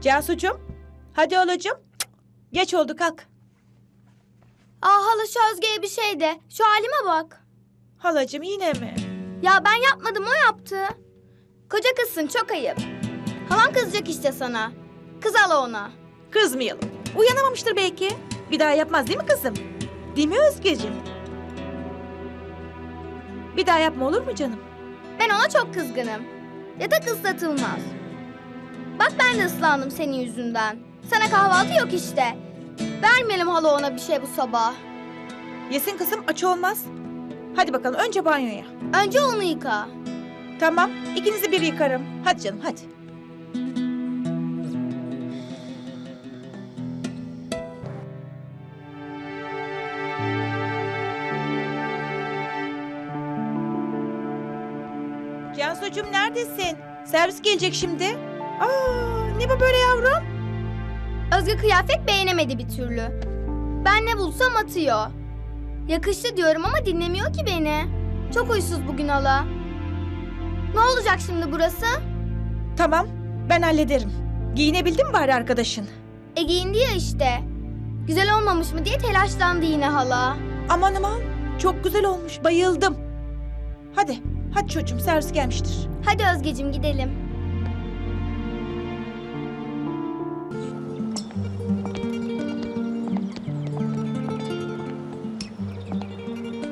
Cansucuğum. Hadi halacığım. Cık, Geç oldu kalk. Aa hala şu Özge'ye bir şey de. Şu halime bak. Halacığım yine mi? Ya ben yapmadım o yaptı. Koca kızsın çok ayıp. Halan kızacak işte sana. Kız hala ona. Kızmayalım. Uyanamamıştır belki. Bir daha yapmaz değil mi kızım? Değil mi Özgeciğim? Bir daha yapma olur mu canım? Ben ona çok kızgınım. Yatak ıslatılmaz. Bak ben de ıslandım senin yüzünden. Sana kahvaltı yok işte. Vermeyelim hala ona bir şey bu sabah. Yesin kızım aç olmaz. Hadi bakalım önce banyoya. Önce onu yıka. Tamam ikinizi bir yıkarım. Hadi canım hadi. Cansucuğum neredesin? Servis gelecek şimdi. Aa, ne bu böyle yavrum? Özge kıyafet beğenemedi bir türlü. Ben ne bulsam atıyor. Yakıştı diyorum ama dinlemiyor ki beni. Çok huysuz bugün hala. Ne olacak şimdi burası? Tamam ben hallederim. Giyinebildin mi bari arkadaşın? E giyindi ya işte. Güzel olmamış mı diye telaşlandı yine hala. Aman aman çok güzel olmuş bayıldım. Hadi hadi çocuğum servis gelmiştir. Hadi Özgecim gidelim.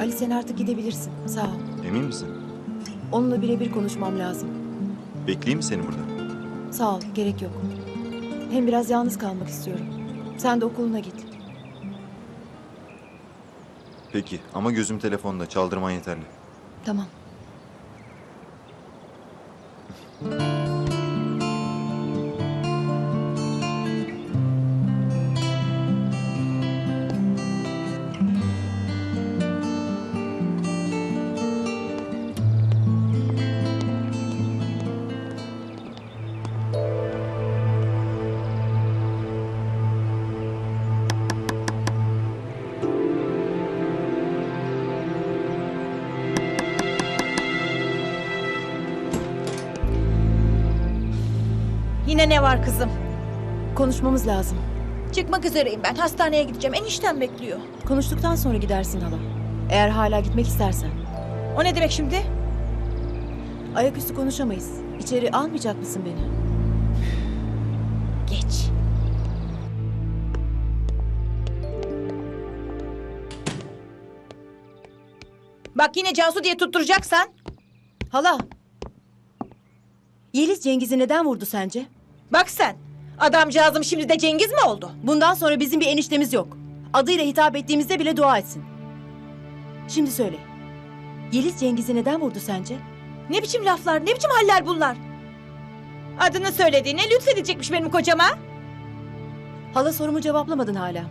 Ali sen artık gidebilirsin. Sağ ol. Emin misin? Onunla birebir konuşmam lazım. Bekleyeyim mi seni burada? Sağ ol, gerek yok. Hem biraz yalnız kalmak istiyorum. Sen de okuluna git. Peki ama gözüm telefonda. Çaldırman yeterli. Tamam. Yine ne var kızım? Konuşmamız lazım. Çıkmak üzereyim ben. Hastaneye gideceğim. Eniştem bekliyor. Konuştuktan sonra gidersin hala. Eğer hala gitmek istersen. O ne demek şimdi? Ayaküstü konuşamayız. İçeri almayacak mısın beni? Geç. Bak yine Cansu diye tutturacaksan. Hala! Yeliz Cengiz'i neden vurdu sence? Bak sen. Adamcağızım şimdi de Cengiz mi oldu? Bundan sonra bizim bir eniştemiz yok. Adıyla hitap ettiğimizde bile dua etsin. Şimdi söyle. Yeliz Cengiz'i neden vurdu sence? Ne biçim laflar, ne biçim haller bunlar? Adını söylediğine lütfedecekmiş benim kocama. Hala sorumu cevaplamadın hala.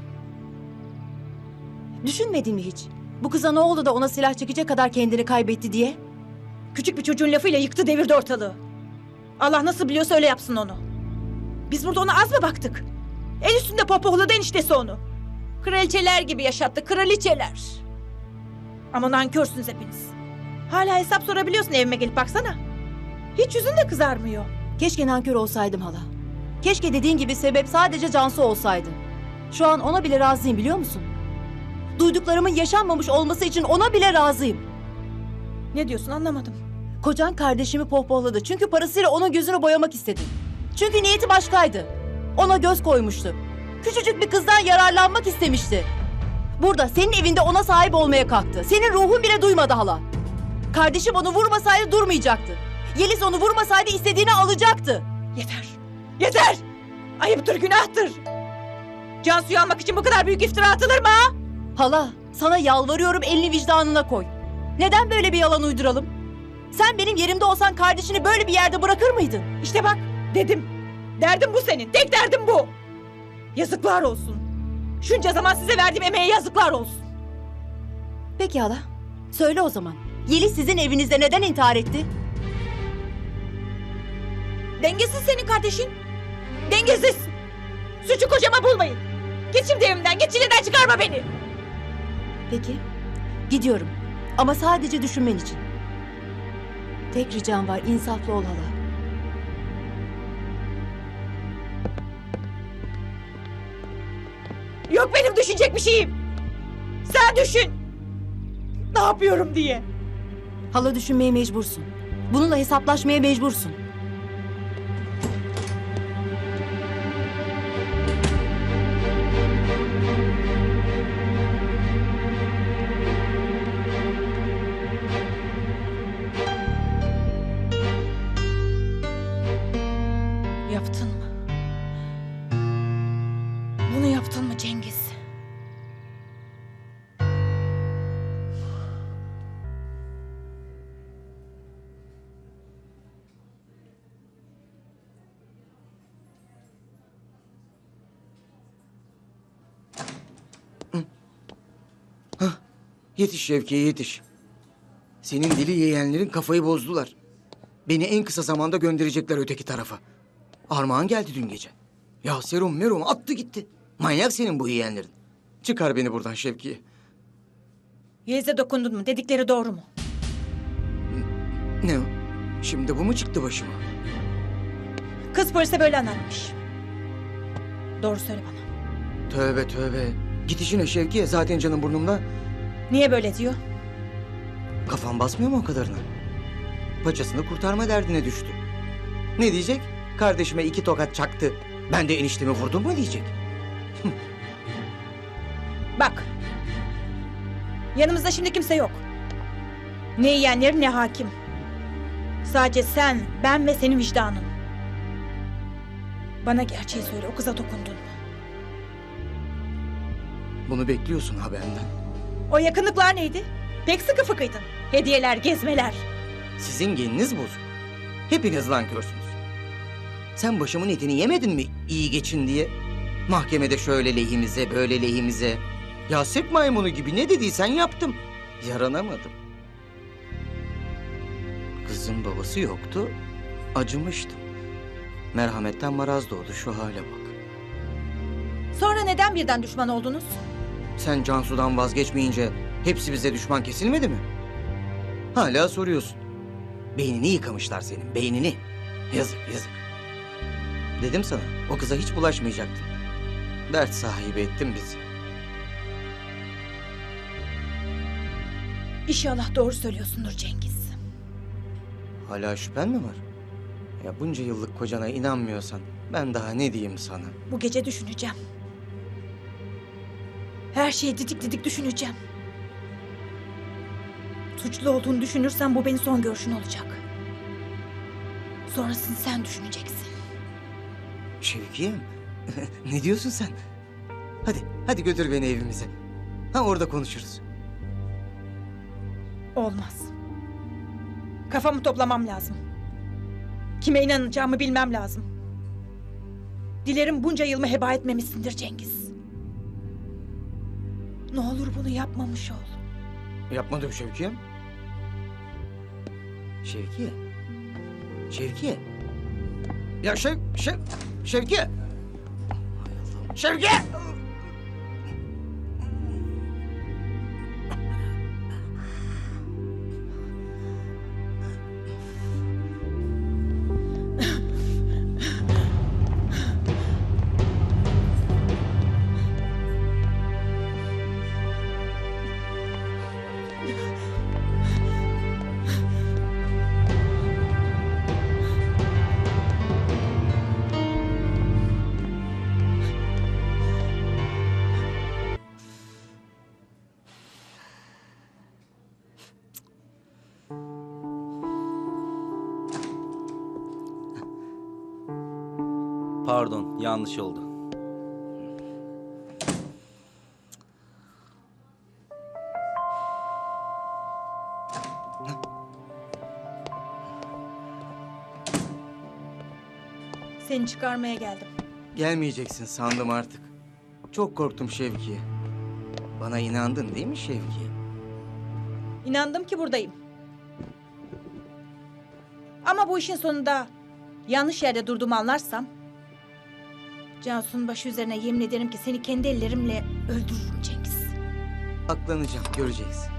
Düşünmedin mi hiç? Bu kıza ne oldu da ona silah çekecek kadar kendini kaybetti diye? Küçük bir çocuğun lafıyla yıktı devirdi ortalığı. Allah nasıl biliyorsa öyle yapsın onu. Biz burada ona az mı baktık? El üstünde popohladı eniştesi onu. Kraliçeler gibi yaşattı, kraliçeler. Ama nankörsünüz hepiniz. Hala hesap sorabiliyorsun evime gelip baksana. Hiç yüzün de kızarmıyor. Keşke nankör olsaydım hala. Keşke dediğin gibi sebep sadece Cansu olsaydı. Şu an ona bile razıyım biliyor musun? Duyduklarımın yaşanmamış olması için ona bile razıyım. Ne diyorsun anlamadım. Kocan kardeşimi pohpohladı çünkü parasıyla onun gözünü boyamak istedi. Çünkü niyeti başkaydı. Ona göz koymuştu. Küçücük bir kızdan yararlanmak istemişti. Burada senin evinde ona sahip olmaya kalktı. Senin ruhun bile duymadı hala. Kardeşim onu vurmasaydı durmayacaktı. Yeliz onu vurmasaydı istediğini alacaktı. Yeter. Yeter. Ayıptır, günahtır. Cansu'yu almak için bu kadar büyük iftira atılır mı ha? Hala sana yalvarıyorum elini vicdanına koy. Neden böyle bir yalan uyduralım? Sen benim yerimde olsan kardeşini böyle bir yerde bırakır mıydın? İşte bak dedim. Derdim bu senin. Tek derdim bu. Yazıklar olsun. Şunca zaman size verdiğim emeğe yazıklar olsun. Peki hala. Söyle o zaman. Yeliz sizin evinizde neden intihar etti? Dengesiz senin kardeşin. Dengesiz. Suçu kocama bulmayın. Git şimdi evimden. Git çileden çıkarma beni. Peki. Gidiyorum. Ama sadece düşünmen için. Tek ricam var insaflı ol hala. Yok benim düşünecek bir şeyim. Sen düşün. Ne yapıyorum diye. Hala düşünmeye mecbursun. Bununla hesaplaşmaya mecbursun. Yetiş Şevki'ye yetiş. Senin dili yiyenlerin kafayı bozdular. Beni en kısa zamanda gönderecekler öteki tarafa. Armağan geldi dün gece. Ya serum merum attı gitti. Manyak senin bu yiyenlerin. Çıkar beni buradan Şevki'ye. Yeliz'e dokundun mu? Dedikleri doğru mu? Ne o? Şimdi bu mu çıktı başıma? Kız polise böyle anlatmış. Doğru söyle bana. Tövbe tövbe. Git işine Şevki'ye zaten canım burnumda. Niye böyle diyor? Kafam basmıyor mu o kadarına? Paçasını kurtarma derdine düştü. Ne diyecek? Kardeşime iki tokat çaktı. Ben de eniştemi vurdum mu diyecek? Bak. Yanımızda şimdi kimse yok. Ne yiyenler ne hakim. Sadece sen, ben ve senin vicdanın. Bana gerçeği söyle. O kıza dokundun mu? Bunu bekliyorsun ha benden. O yakınlıklar neydi? Pek sıkı fıkıydın. Hediyeler, gezmeler. Sizin geniniz bozuk. Hepiniz lankörsünüz. Sen başımın etini yemedin mi iyi geçin diye? Mahkemede şöyle lehimize, böyle lehimize. Ya sep maymunu gibi ne dediysen yaptım. Yaranamadım. Kızın babası yoktu, acımıştım. Merhametten maraz doğdu şu hale bak. Sonra neden birden düşman oldunuz? Sen Cansu'dan vazgeçmeyince hepsi bize düşman kesilmedi mi? Hala soruyorsun. Beynini yıkamışlar senin, beynini. Yazık, yazık. Dedim sana, o kıza hiç bulaşmayacaktın. Dert sahibi ettin bizi. İnşallah doğru söylüyorsundur Cengiz. Hala şüphen mi var? Ya bunca yıllık kocana inanmıyorsan ben daha ne diyeyim sana? Bu gece düşüneceğim. Her şeyi didik didik düşüneceğim. Suçlu olduğunu düşünürsen bu benim son görüşün olacak. Sonrasını sen düşüneceksin. Şevkiye ne diyorsun sen? Hadi, hadi götür beni evimize. Ha orada konuşuruz. Olmaz. Kafamı toplamam lazım. Kime inanacağımı bilmem lazım. Dilerim bunca yılımı heba etmemişsindir Cengiz. Ne olur bunu yapmamış ol. Yapmadım Şevkiye. Şevkiye. Şevkiye. Ya Şev... Şev... Şevkiye. Şevkiye! Pardon, yanlış oldu. Seni çıkarmaya geldim. Gelmeyeceksin sandım artık. Çok korktum Şevkiye. Bana inandın değil mi Şevkiye? İnandım ki buradayım. Ama bu işin sonunda yanlış yerde durduğumu anlarsam... Cansu'nun başı üzerine yemin ederim ki seni kendi ellerimle öldürürüm Cengiz. Aklanacağım göreceksin.